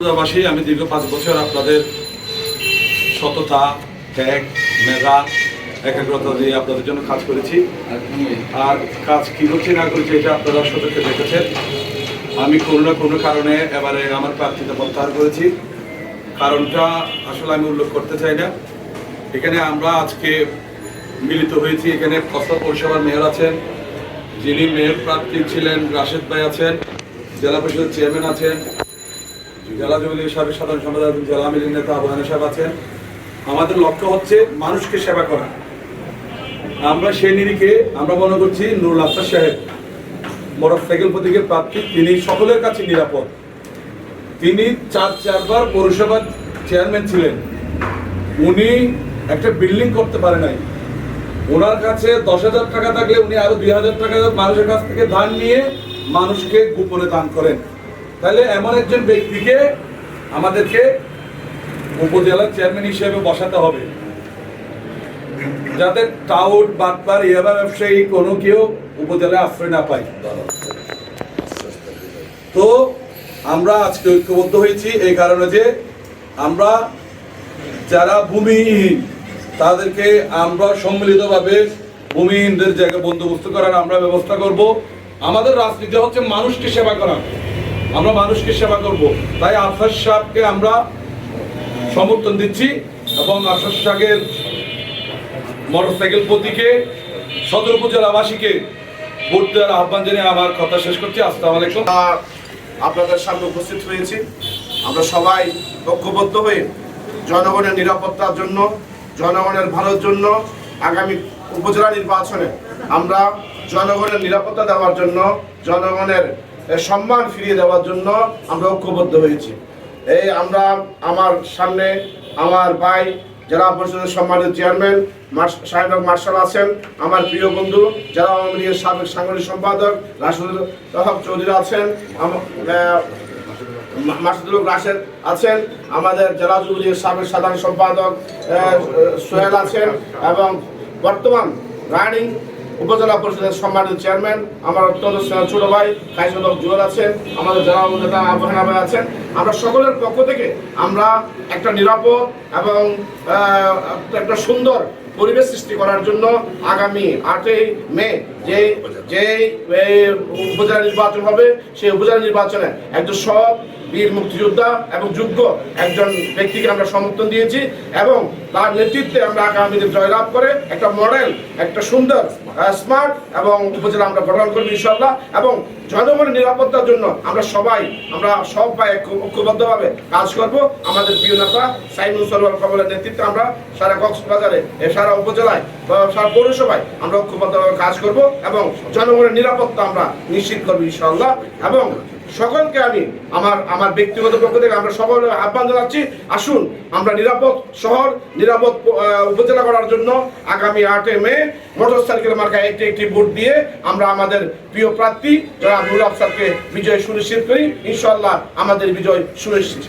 বাসী আমি দীর্ঘ পাঁচ বছর আপনাদের সততা ত্যাগ মেধা একাগ্রতা দিয়ে আপনাদের জন্য কাজ করেছি। আর কাজ কি করছি না করছি এটা আপনারা সতর্কে দেখেছেন। আমি কোনো না কোনো কারণে এবারে আমার প্রার্থীতা প্রত্যাহার করেছি। কারণটা আসলে আমি উল্লেখ করতে চাই না। এখানে আমরা আজকে মিলিত হয়েছি। এখানে কস্তা পৌরসভার মেয়র আছেন যিনি মেয়র প্রার্থী ছিলেন রাশেদ ভাই আছেন জেলা পরিষদের চেয়ারম্যান আছেন জেলা যুবলীগের সাবেক সাধারণ সম্পাদক জেলা আমিরের নেতা আবহানা সাহেব আছেন। আমাদের লক্ষ্য হচ্ছে মানুষকে সেবা করা। আমরা সেই নিরিখে আমরা মনে করছি নুরুল আফসার সাহেব মোটর সাইকেল প্রতীকের প্রার্থী, তিনি সকলের কাছে নিরাপদ। তিনি চার চারবার পৌরসভার চেয়ারম্যান ছিলেন। উনি একটা বিল্ডিং করতে পারে নাই। ওনার কাছে দশ হাজার টাকা থাকলে উনি আরও দুই হাজার টাকা মানুষের কাছ থেকে ধান নিয়ে মানুষকে গোপনে দান করেন। তাহলে এমন একজন ব্যক্তিকে আমাদেরকে উপজেলার চেয়ারম্যান হিসেবে বসাতে হবে। যাতে টাউট, বাটপার, ইয়াবা ব্যবসায়ী কোনো কেউ উপজেলায় আশ্রয় না পায়। তো আমরা আজকে ঐক্যবদ্ধ হয়েছি এই কারণে যে আমরা যারা ভূমিহীন, তাদেরকে আমরা সম্মিলিতভাবে ভূমিহীনদের জায়গায় বন্দোবস্ত করার আমরা ব্যবস্থা করব। আমাদের রাজনীতি হচ্ছে মানুষকে সেবা করা। আমরা মানুষকে সেবা করব। তাই আফসার সাহেবকে আমরা সমর্থন দিচ্ছি এবং আফসার সাহেবের মোটরসাইকেল প্রতীকে সদর উপজেলাবাসীকে ভোট দেওয়ার আহ্বান জানিয়ে আমার কথা শেষ করছি। আসসালামু আলাইকুম। আপনাদের সামনে উপস্থিত হয়েছি। আমরা সবাই ঐক্যবদ্ধ হয়ে জনগণের নিরাপত্তার জন্য, জনগণের ভালোর জন্য আগামী উপজেলা নির্বাচনে আমরা জনগণের নিরাপত্তা দেওয়ার জন্য, জনগণের সম্মান ফিরিয়ে দেওয়ার জন্য আমরা ঐক্যবদ্ধ হয়েছি। এই আমরা আমার সামনে আমার ভাই জেলা পরিষদের সম্মানিত চেয়ারম্যান সাহেব মার্শাল আছেন, আমার প্রিয় বন্ধু জেলা আওয়ামী লীগের সাবেক সাংগঠনিক সম্পাদক, রাশেদুল রহমান চৌধুরী আছেন মাসুদুল রাশেদ আছেন, আমাদের জেলা যুবলীগের সাবেক সাধারণ সম্পাদক সোহেল আছেন, এবং বর্তমান রানিং উপজেলা পরিষদের সম্মানিত চেয়ারম্যান, আমার অত্যন্ত ছোট ভাই কাইসদক জুয়েল আছেন, আমাদের জেলা নেতা আবহানা ভাই আছেন। আমরা সকলের পক্ষ থেকে আমরা একটা নিরাপদ এবং একটা সুন্দর পরিবেশ সৃষ্টি করার জন্য আগামী আটই মে যে যে উপজেলা নির্বাচন হবে, সেই উপজেলা নির্বাচনে একজন সৎ, বীর মুক্তিযোদ্ধা এবং যোগ্য একজন ব্যক্তিকে আমরা সমর্থন দিয়েছি এবং তার নেতৃত্বে আমরা আগামীতে জয়লাভ করে একটা মডেল, একটা সুন্দর স্মার্ট এবং উপজেলা আমরা গঠন করব ইনশাল্লাহ এবং জনগণের নিরাপত্তার জন্য আমরা সবাই, আমরা সব ঐক্য- ঐক্যবদ্ধভাবে কাজ করব। আমাদের প্রিয় নেতা সাইমুল সরওয়ার কমলের নেতৃত্বে আমরা সারা কক্সবাজারে সারা উপজেলায় সারা পৌরসভায় আমরা ঐক্যবদ্ধভাবে কাজ করব এবং জনগণের নিরাপত্তা আমরা নিশ্চিত করব ইনশাল্লাহ এবং সকলকে আমি আমার আমার ব্যক্তিগত পক্ষ থেকে আমরা সকল আহ্বান জানাচ্ছি, আসুন আমরা নিরাপদ শহর, নিরাপদ উপজেলা করার জন্য আগামী আটে মে মোটর সাইকেল মার্কা একটি একটি ভোট দিয়ে আমরা আমাদের প্রিয় প্রার্থী যারা আফসারকে বিজয় সুনিশ্চিত করি। ইনশাল্লাহ আমাদের বিজয় সুনিশ্চিত।